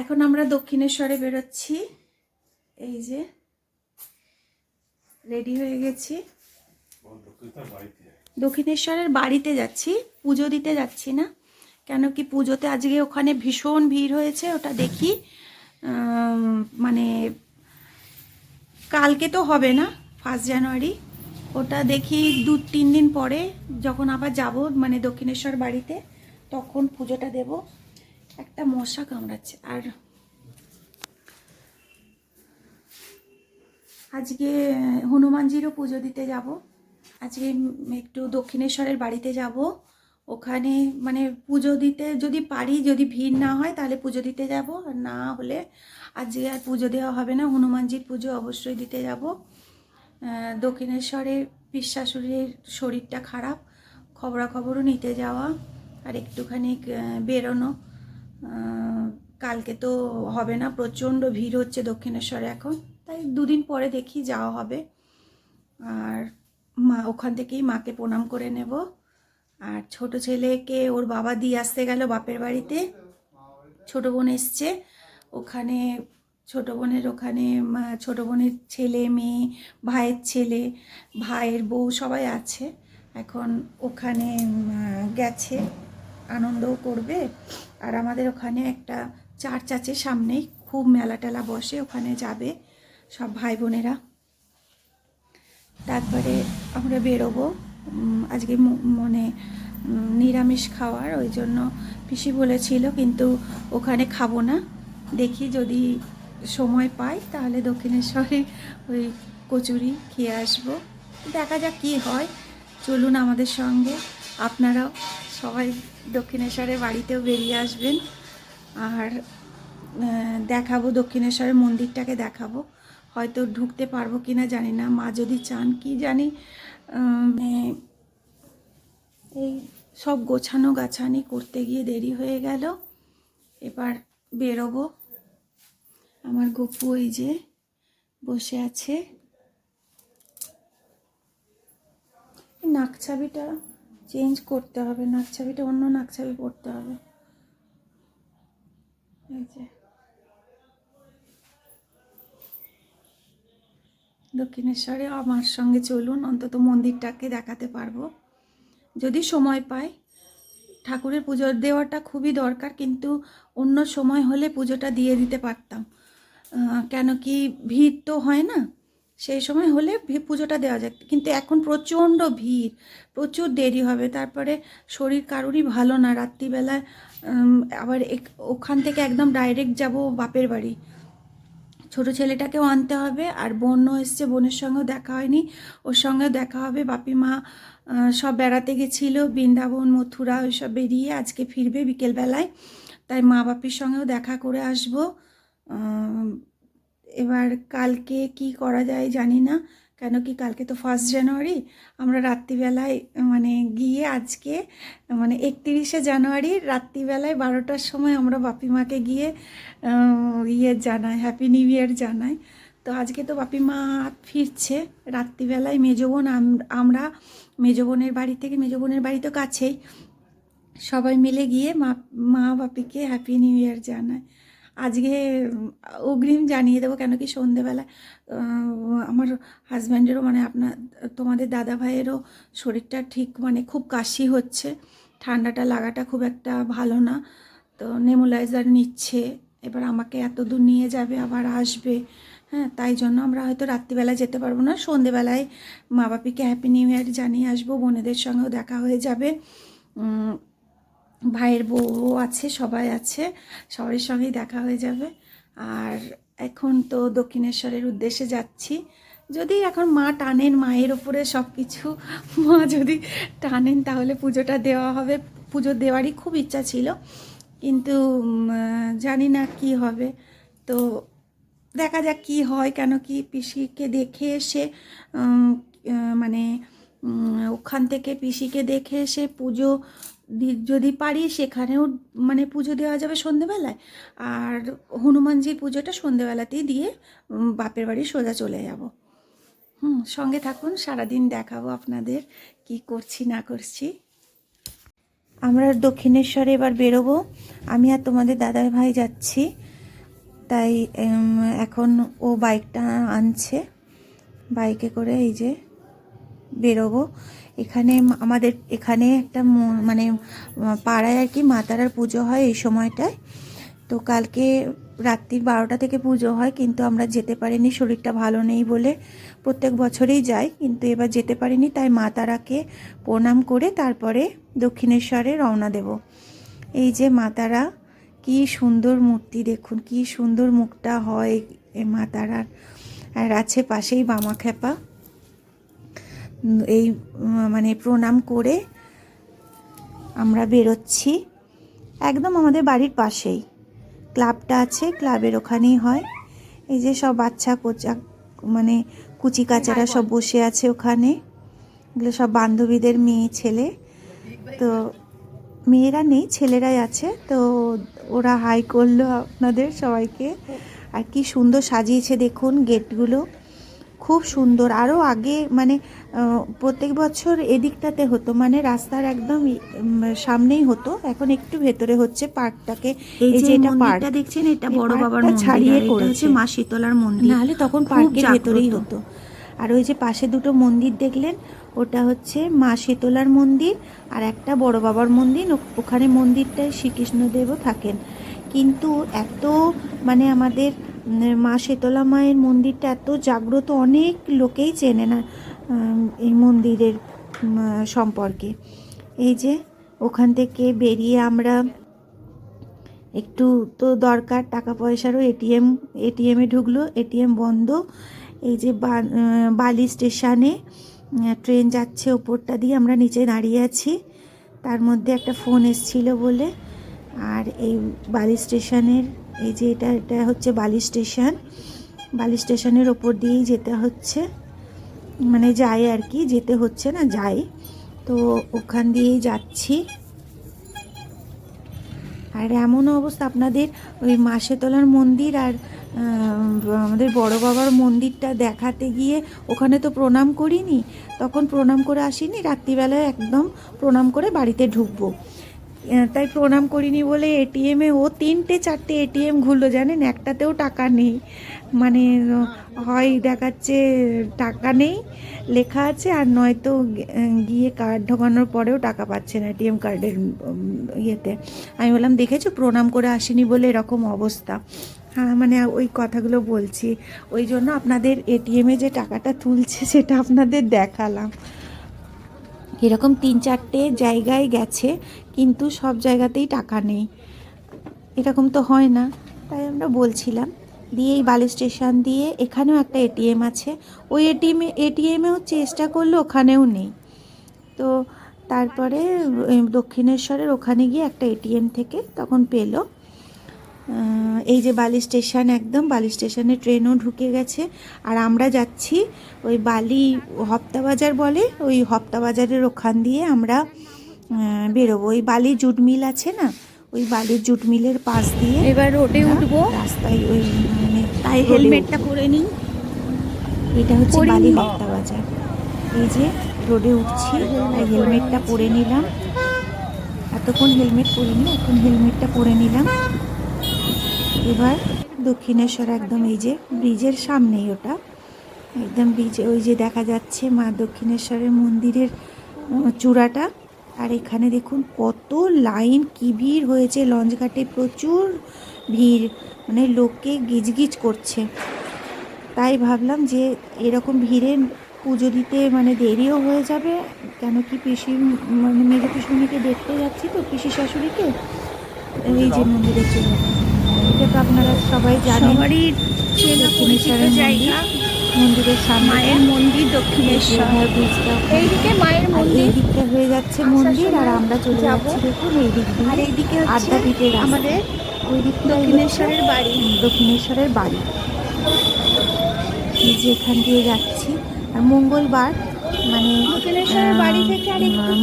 এখন আমরা দক্ষিণেশ্বরে বেরোচ্ছি। এই যে রেডি হয়ে গেছি। দক্ষিণেশ্বরের বাড়িতে যাচ্ছি, পুজো দিতে যাচ্ছি না। কেন কি পুজোতে আজকে ওখানে ভীষণ ভিড় হয়েছে, ওটা দেখি। মানে কালকে তো হবে না ফার্স্ট জানুয়ারি ওটা দেখি দু, তিন দিন পরে যখন আবার যাব মানে দক্ষিণেশ্বর বাড়িতে, তখন পুজোটা দেব। একটা মশা কামড়াচ্ছে। আর আজকে হনুমানজিরও পুজো দিতে যাব। আজকে একটু দক্ষিণেশ্বরের বাড়িতে যাব। ওখানে মানে পুজো দিতে যদি পারি, যদি ভিড় না হয় তাহলে পুজো দিতে যাব। আর না হলে আজকে আর পুজো দেওয়া হবে না। হনুমানজির পুজো অবশ্যই দিতে যাব। দক্ষিণেশ্বরের দক্ষিণেশ্বরে পিসাশুড়ির শরীরটা খারাপ। খবরাখবরও নিতে যাওয়া। আর একটুখানি বেরোনো। কালকে তো হবে না, প্রচণ্ড ভিড় হচ্ছে দক্ষিণেশ্বরে এখন। তাই দুদিন পরে দেখি যাওয়া হবে। আর মা, ওখান থেকেই মাকে প্রণাম করে নেব। আর ছোট ছেলেকে ওর বাবা দিয়ে আসতে গেল বাপের বাড়িতে। ছোট বোন এসছে। ওখানে ছোট বোনের ওখানে ছোট বোনের ছেলে, মেয়ে, ভাইয়ের ছেলে, ভাইয়ের বউ সবাই আছে। এখন ওখানে গেছে। আনন্দও করবে। আর আমাদের ওখানে একটা চার্চ আছে সামনেই, খুব মেলা টেলা বসে ওখানে যাবে সব ভাই বোনেরা তারপরে আমরা বেরোবো আজকে মানে নিরামিষ খাওয়ার, ওই জন্য পিসি বলেছিল, কিন্তু ওখানে খাব না। দেখি যদি সময় পাই, তাহলে দক্ষিণেশ্বরে ওই কচুরি খেয়ে আসব। দেখা যাক কী হয়, চলুন আমাদের সঙ্গে। আপনারাও সবাই দক্ষিণেশ্বরের বাড়িতেও বেরিয়ে আসবেন। আর দেখাবো দক্ষিণেশ্বরের মন্দিরটাকে দেখাবো। হয়তো ঢুকতে পারব কি না জানি না। মা যদি চান কি জানি উম, এই সব গোছানো গাছানি করতে গিয়ে দেরি হয়ে গেল। এবার বেরোবো। আমার গপু ওই যে বসে আছে। নাকছাবিটা চেঞ্জ করতে হবে নাকছাবিটা অন্য নাকছাবি পড়তে হবে। দক্ষিণেশ্বরে আমার সঙ্গে চলুন, অন্তত মন্দিরটাকে দেখাতে পারব। যদি সময় পাই, ঠাকুরের পুজো দেওয়াটা খুবই দরকার, কিন্তু অন্য সময় হলে পুজোটা দিয়ে দিতে পারতাম। কেন কি ভিড় তো হয় না? সেই সময় হলে পুজোটা দেওয়া যায়। কিন্তু এখন প্রচণ্ড ভিড়, প্রচুর দেরি হবে। তারপরে শরীর কারোরই ভালো না। রাত্রিবেলায় আবার ওখান থেকে একদম ডাইরেক্ট যাব বাপের বাড়ি। ছোট ছেলেটাকেও আনতে হবে আর বোনও এসছে, বোনের সঙ্গেও দেখা হয়নি। ওর সঙ্গেও দেখা হবে। বাপি মা সব বেড়াতে গেছিল, বৃন্দাবন, মথুরা, ওইসব বেরিয়ে আজকে ফিরবে বিকেলবেলায়। তাই মা বাপির সঙ্গেও দেখা করে আসব। এবার কালকে কি করা যায় জানি না, কেন কি কালকে তো ফার্স্ট জানুয়ারি আমরা রাত্রিবেলায় মানে গিয়ে আজকে মানে একত্রিশে জানুয়ারি রাত্রিবেলায় বারোটার সময় আমরা বাপি মাকে গিয়ে ইয়ে জানাই হ্যাপি নিউ ইয়ার জানাই। তো আজকে তো বাপি মা ফিরছে, রাত্রিবেলায় মেজো বোন আম- আমরা মেজো বোনের বাড়ি থেকে, মেজো বোনের বাড়ি তো কাছেই, সবাই মিলে গিয়ে মা মা বাপিকে হ্যাপি নিউ ইয়ার জানায়। আজকে অগ্রিম জানিয়ে দেবো কেন কি সন্ধেবেলা আমার হাজব্যান্ডেরও মানে আপনার, তোমাদের দাদা ভাইয়েরও শরীরটা ঠিক মানে খুব কাশি হচ্ছে, ঠান্ডাটা লাগাটা খুব একটা ভালো না, তো নেমোলাইজার নিচ্ছে, এবার আমাকে এত দূর নিয়ে যাবে, আবার আসবে হ্যাঁ তাই জন্য আমরা হয়তো রাত্রিবেলা যেতে পারব না, সন্ধেবেলায় মা বাপিকে হ্যাপি নিউ ইয়ার জানিয়ে আসব, বোনেদের সঙ্গেও দেখা হয়ে যাবে ভাইয়ের বউও আছে, সবাই আছে সবার সঙ্গেই দেখা হয়ে যাবে। আর এখন তো দক্ষিণেশ্বরের উদ্দেশ্যে যাচ্ছি। যদি এখন মা টানেন, মায়ের ওপরে সব কিছু মা যদি টানেন, তাহলে পুজোটা দেওয়া হবে। পুজো দেওয়ারই খুব ইচ্ছা ছিল, কিন্তু জানি না কি হবে। তো দেখা যাক কি হয়, কেন কি পিসিকে দেখে এসে মানে ওখান থেকে পিসিকে দেখে এসে পুজো যদি পারি সেখানেও মানে পুজো দেওয়া যাবে সন্ধেবেলায়। আর হনুমানজির পুজোটা সন্ধেবেলাতেই দিয়ে বাপের বাড়ি সোজা চলে যাব। হুম, সঙ্গে থাকুন, সারাদিন দেখাবো আপনাদের কি করছি, না করছি। আমরা দক্ষিণেশ্বরে এবার বেরোবো। আমি আর তোমাদের দাদার ভাই যাচ্ছি। তাই এখন ও বাইকটা আনছে। বাইকে করে এই যে বেরোবো। এখানে আমাদের এখানে একটা মানে পাড়ায় আর কি মা তারার পুজো হয় এই সময়টায়। তো কালকে রাত্রির বারোটা থেকে পুজো হয় কিন্তু আমরা যেতে পারিনি শরীরটা ভালো নেই বলে প্রত্যেক বছরেই যাই কিন্তু এবার যেতে পারিনি তাই মা তারাকে প্রণাম করে তারপরে দক্ষিণেশ্বরে রওনা দেব। এই যে মা তারা কি সুন্দর মূর্তি দেখুন কি সুন্দর মুখটা হয় এই মা তারার আর আছে পাশেই বামা খেপা উম, এই মানে প্রণাম করে আমরা বেরোচ্ছি। একদম আমাদের বাড়ির পাশেই। ক্লাবটা আছে ক্লাবের ওখানেই হয়। এই যে সব বাচ্চা কোচা মানে কুচি কাচারা সব বসে আছে ওখানে। এগুলো সব বান্ধবীদের মেয়ে ছেলে। তো মেয়েরা নেই ছেলেরাই আছে। তো ওরা হাই করল আপনাদের সবাইকে। আর কি সুন্দর সাজিয়েছে দেখুন গেটগুলো। খুব সুন্দর। আরও আগে মানে প্রত্যেক বছর এদিকটাতে হতো মানে রাস্তার একদম সামনেই হতো। এখন একটু ভেতরে হচ্ছে পার্কটাকে। এই যে এটা park। দেখছেন এটা বড় বাবার ছাড়িয়ে করেছে। মা শীতলার মন্দির। নাহলে তখন পার্কের ভেতরেই হতো। আর ওই যে পাশে দুটো মন্দির দেখলেন ওটা হচ্ছে মা শীতলার মন্দির আর একটা বড় বাবার মন্দির। ওখানে মন্দিরটায় শ্রীকৃষ্ণদেবও থাকেন। কিন্তু এত মানে আমাদের মা শীতলা মায়ের মন্দিরটা এত জাগ্রত, অনেক লোকেই চেনে না এই মন্দিরের সম্পর্কে। এই যে, ওখান থেকে বেরিয়ে আমরা একটু তো দরকার টাকা পয়সারও এটিএম এটিএমে ঢুকলো এটিএম বন্ধ। এই যে বালি স্টেশনে ট্রেন যাচ্ছে ওপরটা দিয়ে আমরা নিচে দাঁড়িয়ে আছি। তার মধ্যে একটা ফোন এসছিল বলে, আর এই বালি স্টেশনের এই যে এটা এটা হচ্ছে বালি স্টেশন। বালি স্টেশনের ওপর দিয়েই যেতে হচ্ছে। মানে যাই আর কি, যেতে হচ্ছে না, যাই। তো ওখান দিয়েই যাচ্ছি। আর এমন অবস্থা, আপনাদের ওই মাসে তোলার মন্দির আর আমাদের বড় বাবার মন্দিরটা দেখাতে গিয়ে ওখানে তো প্রণাম করিনি, তখন প্রণাম করে আসিনি, রাত্রিবেলায় একদম প্রণাম করে বাড়িতে ঢুকবো। তাই প্রণাম করিনি বলে এটিএমে ও তিনটে, চারটে এটিএম ঘুরলো, জানেন? একটাতেও টাকা নেই। মানে হয়, দেখাচ্ছে টাকা নেই, লেখা আছে, আর নয়তো গিয়ে কার্ড ঢোকানোর পরেও টাকা পাচ্ছে না এটিএম কার্ডের ইয়েতে। আমি বললাম, দেখেছ? প্রণাম করে আসিনি বলে এরকম অবস্থা। হ্যাঁ মানে ওই কথাগুলো বলছি। ওই জন্য আপনাদের এটিএমে যে টাকাটা তুলছে, সেটা আপনাদের দেখালাম। এরকম তিন চারটে জায়গায় গেছে, কিন্তু সব জায়গাতেই টাকা নেই। এরকম তো হয় না। তাই আমরা বলছিলাম, দিয়ে এই বালি স্টেশন দিয়ে এখানেও একটা এটিএম আছে। ওই এটিএমে এটিএমেও চেষ্টা করলে ওখানেও নেই। তো তারপরে দক্ষিণেশ্বরের ওখানে গিয়ে একটা এটিএম থেকে তখন পেল। এই যে বালি স্টেশন একদম বালি স্টেশনে ট্রেনও ঢুকে গেছে। আর আমরা যাচ্ছি ওই বালি হপ্তা বাজার বলে ওই হপ্তা বাজারের ওখান দিয়ে আমরা বেরোবো। ওই বালি জুট মিল আছে না? ওই বালির জুট মিলের পাশ দিয়ে এবার রোডে উঠবো। রাস্তায় ওই মানে তাই হেলমেটটা। পরে নিই এটা হচ্ছে বালি হপ্তা বাজার। এই যে রোডে উঠছি তাই হেলমেটটা পরে নিলাম। এতক্ষণ হেলমেট পরিনি এখন হেলমেটটা পরে নিলাম। এবার দক্ষিণেশ্বর একদম এই যে ব্রিজের সামনেই ওটা। একদম ব্রিজে ওই যে দেখা যাচ্ছে মা দক্ষিণেশ্বরের মন্দিরের চূড়াটা। আর এখানে দেখুন কত লাইন কি ভিড় হয়েছে। লঞ্চ ঘাটে প্রচুর ভিড় মানে লোককে গিজগিজ করছে। তাই ভাবলাম যে এরকম ভিড়ে পুজো দিতে মানে দেরিও হয়ে যাবে। কেন কি পিসি মানে মেজো পিসুনিকে দেখতে যাচ্ছি তো পিসি শাশুড়িকে। এই যে মন্দিরের জন্য এটা তো আপনারা সবাই জানেন। দক্ষিণেশ্বরের জায়গা। মন্দিরের সামনে। মায়ের মন্দির দক্ষিণেশ্বর। এইদিকে মায়ের মন্দির। দিকটা হয়ে যাচ্ছে মন্দির আর আমরা চলে যাব। যাচ্ছি দেখুন এই দিক দিয়ে। আর এইদিকে হচ্ছে আড্ডা পিঠের আমাদের ওই দিকটা দক্ষিণেশ্বরের বাড়ি। দক্ষিণেশ্বরের বাড়ি। এই যে এখান দিয়ে যাচ্ছি। আর মঙ্গলবার মানে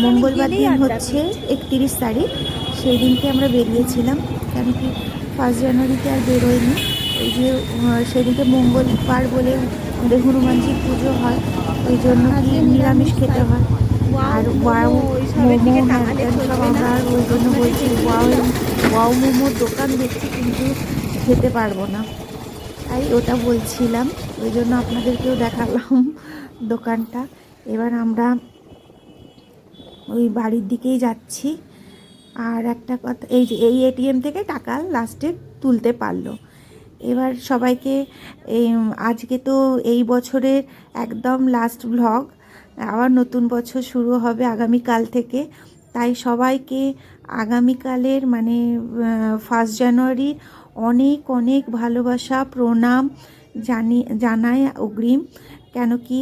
মঙ্গলবার দিন হচ্ছে একত্রিশ তারিখ। সেই দিনকে আমরা বেরিয়েছিলাম। কেন কি ফার্স্ট জানুয়ারিতে আর বেরোয়নি। এই যে সেদিকে মঙ্গলবার বলে আমাদের হনুমানজির পুজো হয় ওই জন্য নিরামিষ খেতে হয়। আর ওয়াও, মোমো সব আমরা ওই জন্য বলছি ওয়াও ওয়াও মোমোর দোকান দেখছি, কিন্তু খেতে পারব না। তাই ওটা বলছিলাম, ওই জন্য আপনাদেরকেও দেখালাম দোকানটা। এবার আমরা ওই বাড়ির দিকেই যাচ্ছি। আর একটা কথা, এই যে এই এটিএম থেকে টাকা লাস্টে তুলতে পারল। এবার সবাইকে, এই, আজকে তো এই বছরের একদম লাস্ট ব্লগ আবার নতুন বছর শুরু হবে আগামীকাল থেকে। তাই সবাইকে আগামীকালের মানে ফার্স্ট জানুয়ারি অনেক অনেক ভালোবাসা, প্রণাম জানি, জানায় অগ্রিম। কেন কি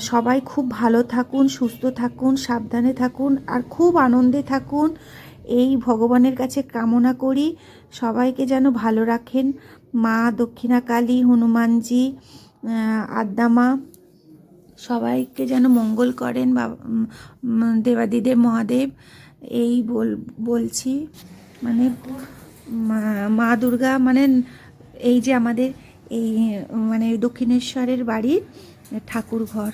সবাই খুব ভালো থাকুন সুস্থ থাকুন সাবধানে থাকুন আর খুব আনন্দে থাকুন। এই ভগবানের কাছে কামনা করি। সবাইকে যেন ভালো রাখেন। মা দক্ষিণাকালী হনুমানজি আদ্দামা সবাইকে যেন মঙ্গল করেন। বা উম, উম, দেবাদিদেব মহাদেব এই বল বলছি। মানে মা দুর্গা মানে এই যে আমাদের এই মানে দক্ষিণেশ্বরের বাড়ির ঠাকুর ঘর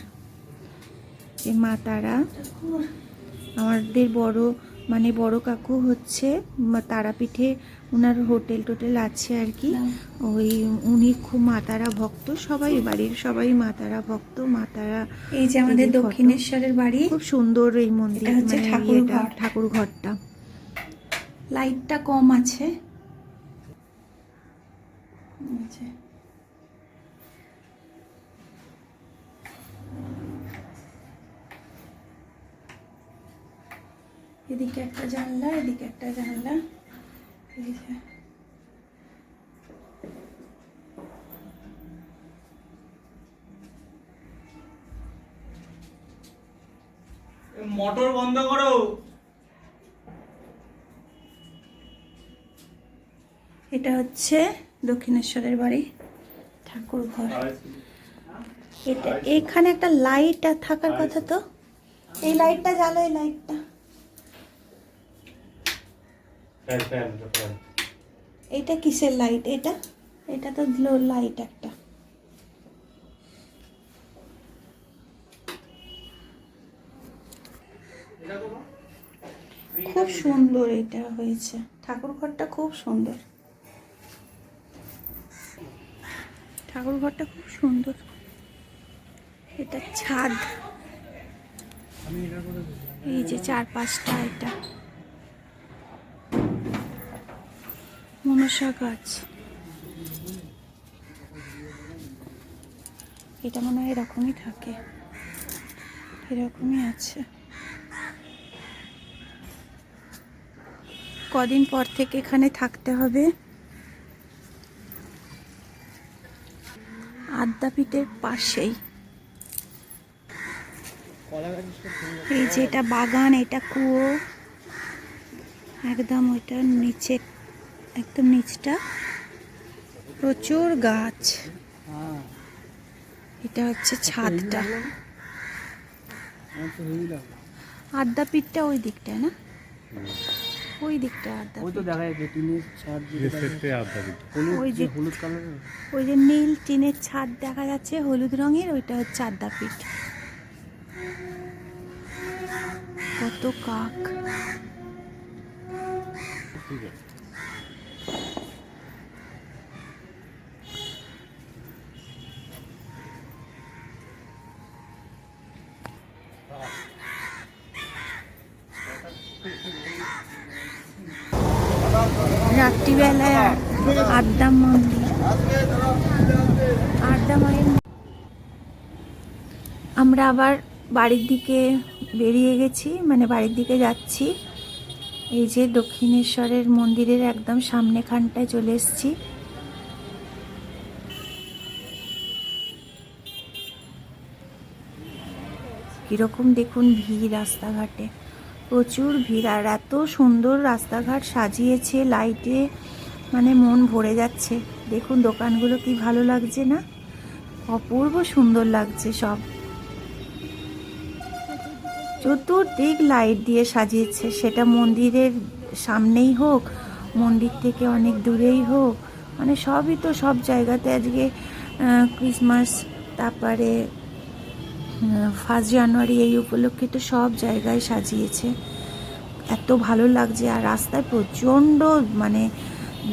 এই মা তারা আমাদের বড় মানে বড় কাকু হচ্ছে তারাপীঠে ওনার হোটেল টোটেল আছে আর কি। ওই উনি খুব মাতারা ভক্ত সবাই বাড়ির সবাই মাতারা ভক্ত মাতারা এই যে আমাদের। দক্ষিণেশ্বরের বাড়ি খুব সুন্দর এই মন্দির হচ্ছে ঠাকুর ঠাকুর ঘরটা লাইটটা কম আছে। এই এদিকে একটা জানলা এদিকে একটা জানলা। মোটর বন্ধ করো। এটা হচ্ছে দক্ষিণেশ্বরের বাড়ি ঠাকুর ঘর। এটা এখানে একটা লাইট থাকার কথা তো? এই লাইটটা জ্বালো এই লাইটটা এইটা কিসের লাইট এটা? এটা তো দিলো লাইট একটা। খুব সুন্দর এটা হয়েছে। ঠাকুর ঘরটা খুব সুন্দর। ঠাকুর ঘরটা খুব সুন্দর। এটা ছাদ। এই যে চার পাঁচটা এটা। মনসা গাছ এটা মনে হয় এরকমই থাকে। এরকমই আছে। কদিন পর থেকে এখানে থাকতে হবে। আদ্যাপীঠের পাশেই। এই যে এটা বাগান, এটা কুয়ো। একদম ওইটার নিচে একদম নিচটা। প্রচুর গাছ। এটা হচ্ছে ছাদটা। আদ্যাপীঠটা ওই দিকটায় না? ওই দিকটা ওই তো দেখা যাচ্ছে টিনের ছাদ যেটা দেখা যাচ্ছে। হলুদ ওই যে যে- হলুদ কালারের? ওই যে নীল টিনের ছাদ দেখা যাচ্ছে হলুদ রঙের ওইটা হচ্ছে আদ্যাপীঠ কত কাক। রাত্রিবেলায় আ- আদ্যা মন্দির। আমরা আবার বাড়ির দিকে বেরিয়ে গেছি মানে বাড়ির দিকে যাচ্ছি। এই যে দক্ষিণেশ্বরের মন্দিরের একদম সামনেখানটায় চলে এসেছি। কীরকম দেখুন ভিড় রাস্তাঘাটে। প্রচুর ভিড় আর এত সুন্দর রাস্তাঘাট সাজিয়েছে লাইটে মানে মন ভরে যাচ্ছে। দেখুন দোকানগুলো কি ভালো লাগছে না? অপূর্ব সুন্দর লাগছে সব। চতুর্দিক লাইট দিয়ে সাজিয়েছে। সেটা মন্দিরের সামনেই হোক, মন্দির থেকে অনেক দূরেই হোক মানে সবই তো সব জায়গাতে আজকে ক্রিসমাস তারপরে ফার্স্ট জানুয়ারি এই উপলক্ষে তো সব জায়গায় সাজিয়েছে। এত ভালো লাগছে আর রাস্তায় প্রচণ্ড মানে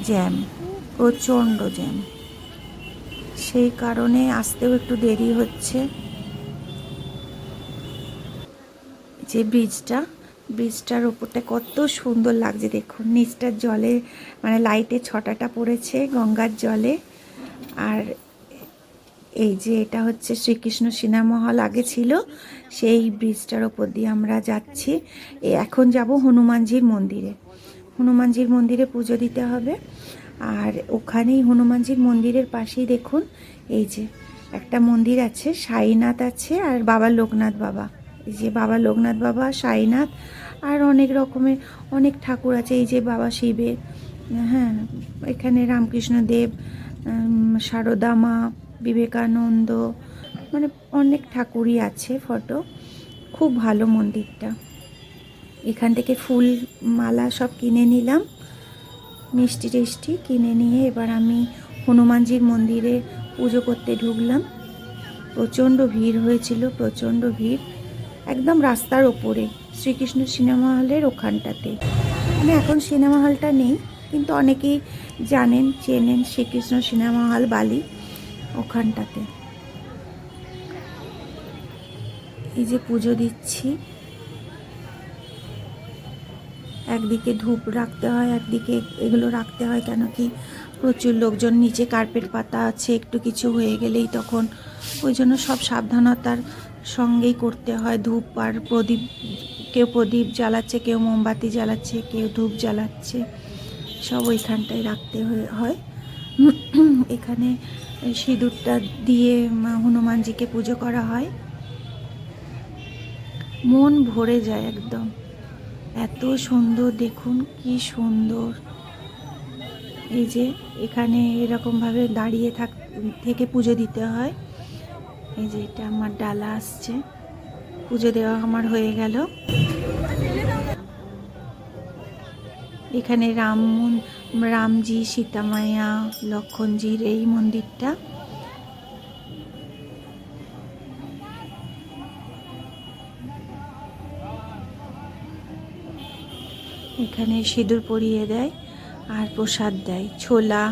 জ্যাম, প্রচণ্ড জ্যাম। সেই কারণে আসতেও একটু দেরি হচ্ছে। যে ব্রিজটা, ব্রিজটার ওপরটা কত সুন্দর লাগছে দেখুন। নিচটার জলে মানে লাইটে ছটাটা পড়েছে, গঙ্গার জলে। আর এই যে এটা হচ্ছে শ্রীকৃষ্ণ সিনেমা হল আগে ছিল। সেই ব্রিজটার ওপর দিয়ে আমরা যাচ্ছি। এখন যাব হনুমানজির মন্দিরে। হনুমানজির মন্দিরে পুজো দিতে হবে। আর ওখানেই হনুমানজির মন্দিরের পাশেই দেখুন, এই যে একটা মন্দির আছে, সাইনাথ আছে আর বাবা লোকনাথ বাবা। এই যে বাবা লোকনাথ বাবা, সাইনাথ আর অনেক রকমের, অনেক ঠাকুর আছে। এই যে বাবা শিবের হ্যাঁ এখানে রামকৃষ্ণ দেব সারদা মা বিবেকানন্দ মানে অনেক ঠাকুরই আছে ফটো। খুব ভালো মন্দিরটা। এখান থেকে ফুল মালা সব কিনে নিলাম। মিষ্টি টিষ্টি কিনে নিয়ে এবার আমি হনুমানজির মন্দিরে পুজো করতে ঢুকলাম। প্রচণ্ড ভিড় হয়েছিল, প্রচণ্ড ভিড়। একদম রাস্তার ওপরে, শ্রীকৃষ্ণ সিনেমা হলের ওখানটাতে। মানে এখন সিনেমা হলটা নেই, কিন্তু অনেকেই জানেন, চেনেন শ্রীকৃষ্ণ সিনেমা হল বালি। ওখানটাতে। এই যে পুজো দিচ্ছি। একদিকে ধূপ রাখতে হয়, একদিকে এগুলো রাখতে হয় কেন কি প্রচুর লোকজন নিচে কার্পেট পাতা আছে, একটু কিছু হয়ে গেলেই তখন ওই জন্য সব সাবধানতার সঙ্গেই করতে হয়। ধূপ আর প্রদীপ, কেউ প্রদীপ জ্বালাচ্ছে, কেউ মোমবাতি জ্বালাচ্ছে, কেউ ধূপ জ্বালাচ্ছে। সব ওইখানটায় রাখতে হয়ে- এখানে সিঁদুরটা দিয়ে হনুমানজিকে পুজো করা হয়। মন ভরে যায় একদম। এত সুন্দর, দেখুন কি সুন্দর। এই যে এখানে এরকমভাবে দাঁড়িয়ে থাক, থেকে পুজো দিতে হয়। এই যে এটা আমার ডালা আসছে। পুজো দেওয়া আমার হয়ে গেল। এখানে রাম রামজি সীতামায়া লক্ষণজির এই মন্দিরটা। এখানে সিঁদুর পরিয়ে দেয় আর প্রসাদ দেয় ছোলা।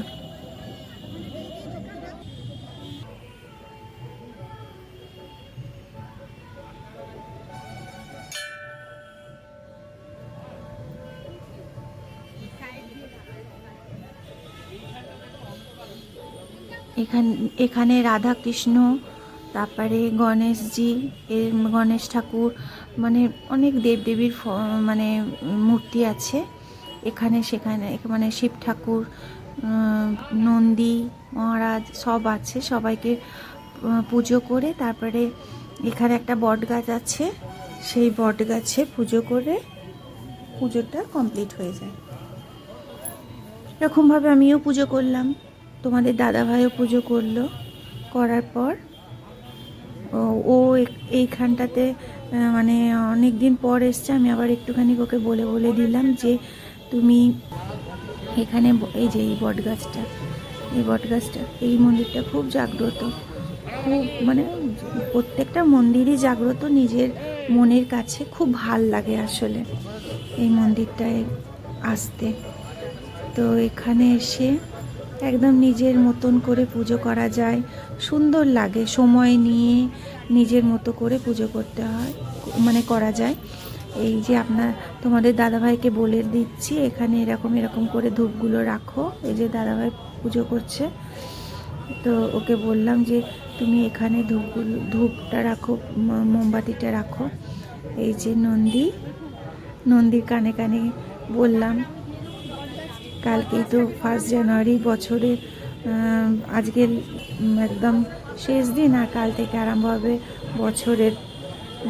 এখান, এখানে রাধা কৃষ্ণ তারপরে গণেশজি, এর গণেশ ঠাকুর মানে অনেক দেবদেবীর মানে মূর্তি আছে। এখানে সেখানে মানে শিব ঠাকুর নন্দী, মহারাজ সব আছে। সবাইকে পুজো করে তারপরে এখানে একটা বট গাছ আছে। সেই বট গাছে পুজো করে পুজোটা কমপ্লিট হয়ে যায়। এরকমভাবে আমিও পুজো করলাম। তোমাদের দাদাভাইও পুজো করল। করার পর, ও- এইখানটাতে মানে অনেক দিন পর এসছে, আমি আবার একটুখানি ওকে বলে বলে দিলাম যে, তুমি এখানে এই যে এই বট গাছটা এই বট গাছটা এই মন্দিরটা খুব জাগ্রত। খুব মানে প্রত্যেকটা মন্দিরই জাগ্রত, নিজের মনের কাছে খুব ভালো লাগে আসলে এই মন্দিরটায় আসতে। তো এখানে এসে একদম নিজের মতন করে পুজো করা যায়। সুন্দর লাগে, সময় নিয়ে নিজের মতো করে পুজো করতে হয় মানে করা যায়। এই যে আপনার, তোমাদের দাদাভাইকে বলে দিচ্ছি, এখানে এরকম এরকম করে ধূপগুলো রাখো। এই যে দাদাভাই পুজো করছে। তো ওকে বললাম যে, তুমি এখানে ধূপগুলো, ধূপটা রাখো মোমবাতিটা রাখো। এই যে নন্দী, নন্দীর কানে কানে বললাম কালকেই তো ফার্স্ট জানুয়ারি বছরের আজকের একদম শেষ দিন আর কাল থেকে আরম্ভ হবে বছরের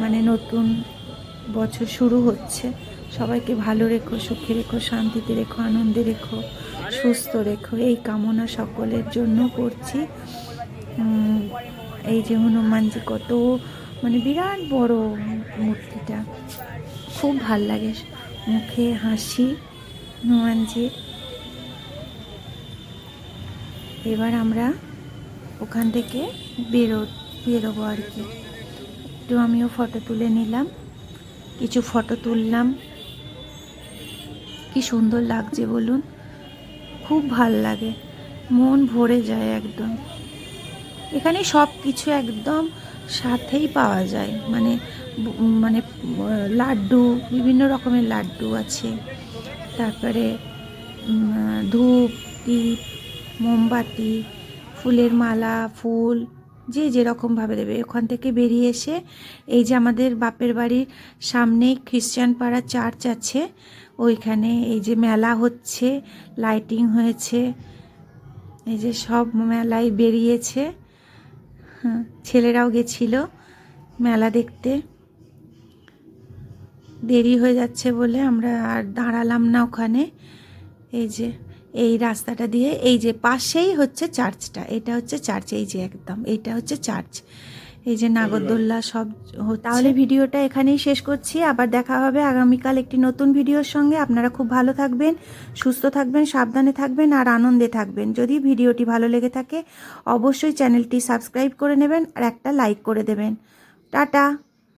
মানে নতুন বছর শুরু হচ্ছে। সবাইকে ভালো রেখো, সুখে রেখো, শান্তিতে রেখো, আনন্দে রেখো, সুস্থ রেখো। এই কামনা সকলের জন্য করছি। এই যে হনুমানজি কত মানে বিরাট বড় মূর্তিটা। খুব ভালো লাগে, মুখে হাসি, হনুমানজির। এবার আমরা ওখান থেকে বেরো, বেরোবো আর কি। একটু আমিও ফটো তুলে নিলাম। কিছু ফটো তুললাম। কি সুন্দর লাগছে বলুন। খুব ভালো লাগে। মন ভরে যায় একদম। এখানে সব কিছু একদম সাথেই পাওয়া যায়। মানে মানে লাড্ডু, বিভিন্ন রকমের লাড্ডু আছে। তারপরে ধূপ, দীপ মোমবাতি, ফুলের মালা, ফুল, যে যেরকমভাবে দেবে। ওখান থেকে বেরিয়ে এসে এই যে আমাদের বাপের বাড়ির সামনেই খ্রিশ্চান পাড়া চার্চ আছে, ওইখানে এই যে মেলা হচ্ছে, লাইটিং হয়েছে, এই যে সব মেলায় বেরিয়েছে। হ্যাঁ ছেলেরাও গেছিল মেলা দেখতে। দেরি হয়ে যাচ্ছে বলে আমরা আর দাঁড়ালাম না ওখানে। এই যে এই রাস্তাটা দিয়ে এই যে পাশেই হচ্ছে চার্চটা, এটা হচ্ছে চার্চ, এই যে একদম এইটা হচ্ছে চার্চ। এই যে নাগরদোল্লা সব তাহলে ভিডিওটা এখানেই শেষ করছি, আবার দেখা হবে আগামীকাল একটি নতুন ভিডিওর সঙ্গে। আপনারা খুব ভালো থাকবেন, সুস্থ থাকবেন, সাবধানে থাকবেন, আর আনন্দে থাকবেন। যদি ভিডিওটি ভালো লেগে থাকে, অবশ্যই চ্যানেলটি সাবস্ক্রাইব করে নেবেন আর একটা লাইক করে দেবেন। টাটা!